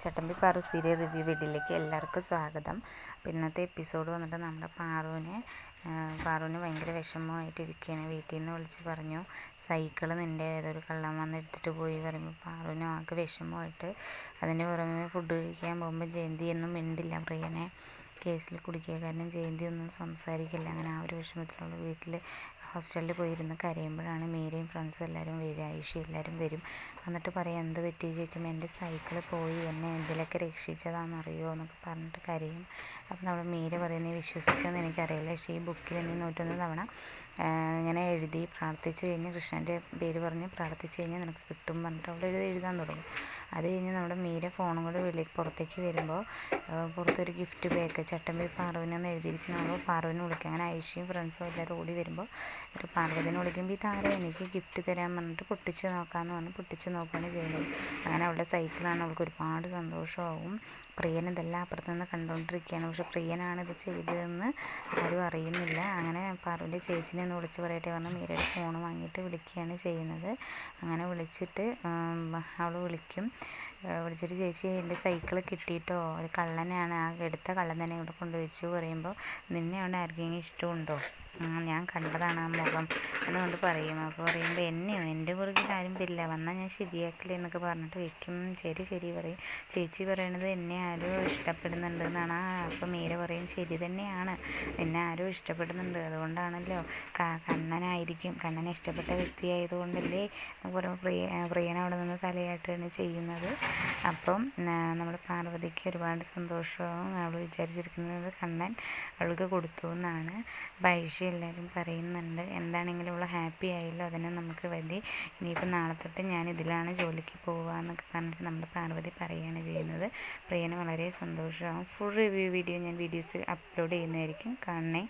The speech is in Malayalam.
ചട്ടമ്പി പാറു സീരിയൽ റിവ്യൂ വീഡിയോയിലേക്ക് എല്ലാവർക്കും സ്വാഗതം. അപ്പോൾ ഇന്നത്തെ എപ്പിസോഡ് വന്നിട്ട് നമ്മുടെ പാറുവിനെ പാറുവിന് ഭയങ്കര വിഷമമായിട്ട് ഇരിക്കുകയാണ് വീട്ടിൽ നിന്ന് വിളിച്ച് പറഞ്ഞു സൈക്കിൾ നിന്റെ ഏതൊരു കള്ളം വന്ന് എടുത്തിട്ട് പോയി? പറയുമ്പോൾ പാറുവിന് ആൾക്ക് വിഷമമായിട്ട് അതിന് പുറമെ ഫുഡ് കഴിക്കാൻ പോകുമ്പോൾ ജയന്തി ഒന്നും മിണ്ടില്ല പ്രിയനെ. കേസിൽ കുടിക്കുക കാരണം ജയന്തി ഒന്നും സംസാരിക്കില്ല. അങ്ങനെ ആ ഒരു വിഷമത്തിലുള്ള വീട്ടിൽ ഹോസ്റ്റലിൽ പോയിരുന്ന് കരയുമ്പോഴാണ് മീരയും ഫ്രണ്ട്സ് എല്ലാവരും വരിക. ആയിഷ എല്ലാവരും വരും. എന്നിട്ട് പറയും എന്ത് പറ്റി ചോദിക്കുമ്പോൾ എന്റെ സൈക്കിൾ പോയി. എന്നെ എന്തിലൊക്കെ രക്ഷിച്ചതാണെന്നറിയോ എന്നൊക്കെ പറഞ്ഞിട്ട് കരയും. അപ്പം നമ്മൾ മീര പറയുന്നത് വിശ്വസിക്കുമെന്ന് എനിക്കറിയില്ല. പക്ഷേ ഈ ബുക്കിൽ നീ നൂറ്റൊന്ന് തവണ ഇങ്ങനെ എഴുതി പ്രാർത്ഥിച്ചു കഴിഞ്ഞ് കൃഷ്ണന്റെ പേര് പറഞ്ഞ് പ്രാർത്ഥിച്ചു കഴിഞ്ഞാൽ നിനക്ക് കിട്ടും പറഞ്ഞിട്ട് അവൾ എഴുതി എഴുതാൻ തുടങ്ങും. അത് കഴിഞ്ഞ് നമ്മുടെ മീര ഫോണും കൂടെ വെളി പുറത്തേക്ക് വരുമ്പോൾ പുറത്തൊരു ഗിഫ്റ്റ് ബാഗ് ചട്ടമ്പി പാർവനെന്ന് എഴുതിയിരിക്കുന്ന പാർവനെ വിളിക്കും. അങ്ങനെ ഐഷിയും ഫ്രണ്ട്സും എല്ലാവരും ഓടി വരുമ്പോൾ ഒരു പാർവതിനെ വിളിക്കുമ്പോൾ ഈ താരം എനിക്ക് ഗിഫ്റ്റ് തരാൻ പറഞ്ഞിട്ട് പൊട്ടിച്ച് നോക്കാമെന്ന് പറഞ്ഞ് പൊട്ടിച്ച് നോക്കുകയാണ് ചെയ്യുന്നത്. അങ്ങനെ അവളുടെ സൈക്കിളാണ് അവൾക്ക് ഒരുപാട് സന്തോഷമാവും. പ്രിയൻ ഇതെല്ലാം അപ്പുറത്ത് നിന്ന് കണ്ടുകൊണ്ടിരിക്കുകയാണ്. പക്ഷെ പ്രിയനാണ് ഇത് ചെയ്തതെന്ന് ആരും അറിയുന്നില്ല. അങ്ങനെ പാറുവിന്റെ ചേച്ചിനെ ഒന്ന് വിളിച്ച് പറയട്ടെ പറഞ്ഞ് മീരയുടെ ഫോൺ വാങ്ങിയിട്ട് വിളിക്കുകയാണ് ചെയ്യുന്നത്. അങ്ങനെ വിളിച്ചിട്ട് അവൾ വിളിക്കും. വിളിച്ചിട്ട് ചേച്ചി എന്റെ സൈക്കിൾ കിട്ടിയിട്ടോ? ഒരു കള്ളനെയാണ്. ആ എടുത്ത കള്ളൻ തന്നെ ഇവിടെ കൊണ്ട് വെച്ചു പറയുമ്പോൾ നിന്നെ അവിടെ ആർക്കെങ്കിലും ഇഷ്ടമുണ്ടോ? ഞാൻ കണ്ടതാണ് ആ മുഖം എന്നുകൊണ്ട് പറയും. അപ്പോൾ പറയുമ്പോൾ എന്നെയോ എന്റെ പുറകിൽ ആരും വരില്ല. വന്നാൽ ഞാൻ ശരിയാക്കില്ല എന്നൊക്കെ പറഞ്ഞിട്ട് വെക്കും. ശരി ശരി പറയും. ചേച്ചി പറയണത് എന്നെ ആരും ഇഷ്ടപ്പെടുന്നുണ്ട് എന്നാണ്. അപ്പോൾ മീര പറയും ശരി തന്നെയാണ്. എന്നെ ആരോ ഇഷ്ടപ്പെടുന്നുണ്ട്. അതുകൊണ്ടാണല്ലോ കണ്ണനായിരിക്കും. കണ്ണനെ ഇഷ്ടപ്പെട്ട വ്യക്തിയായതുകൊണ്ടല്ലേ പറയുമ്പോൾ പ്രിയ പ്രിയൻ അവിടെ നിന്ന് തലയാട്ടാണ് ചെയ്യുന്നത്. അപ്പം നമ്മുടെ പാർവതിക്ക് ഒരുപാട് സന്തോഷവും അവൾ വിചാരിച്ചിരിക്കുന്നത് കണ്ണൻ അവൾക്ക് കൊടുത്തു എന്നാണ്. പൈസ എല്ലാവരും പറയുന്നുണ്ട് എന്താണെങ്കിലും അവൾ ഹാപ്പി ആയല്ലോ അതിനെ നമുക്ക് മതി ഇനിയിപ്പോൾ നാളെ തൊട്ട് ഞാൻ ഇതിലാണ് ജോലിക്ക് പോവുക എന്നൊക്കെ പറഞ്ഞിട്ട് നമ്മുടെ പാർവതി പറയുകയാണ് ചെയ്യുന്നത്. പ്രിയന് വളരെ സന്തോഷമാവും ഫുൾ റിവ്യൂ വീഡിയോ ഞാൻ വീഡിയോസ് അപ്ലോഡ് ചെയ്യുന്നതായിരിക്കും. കാണണേ.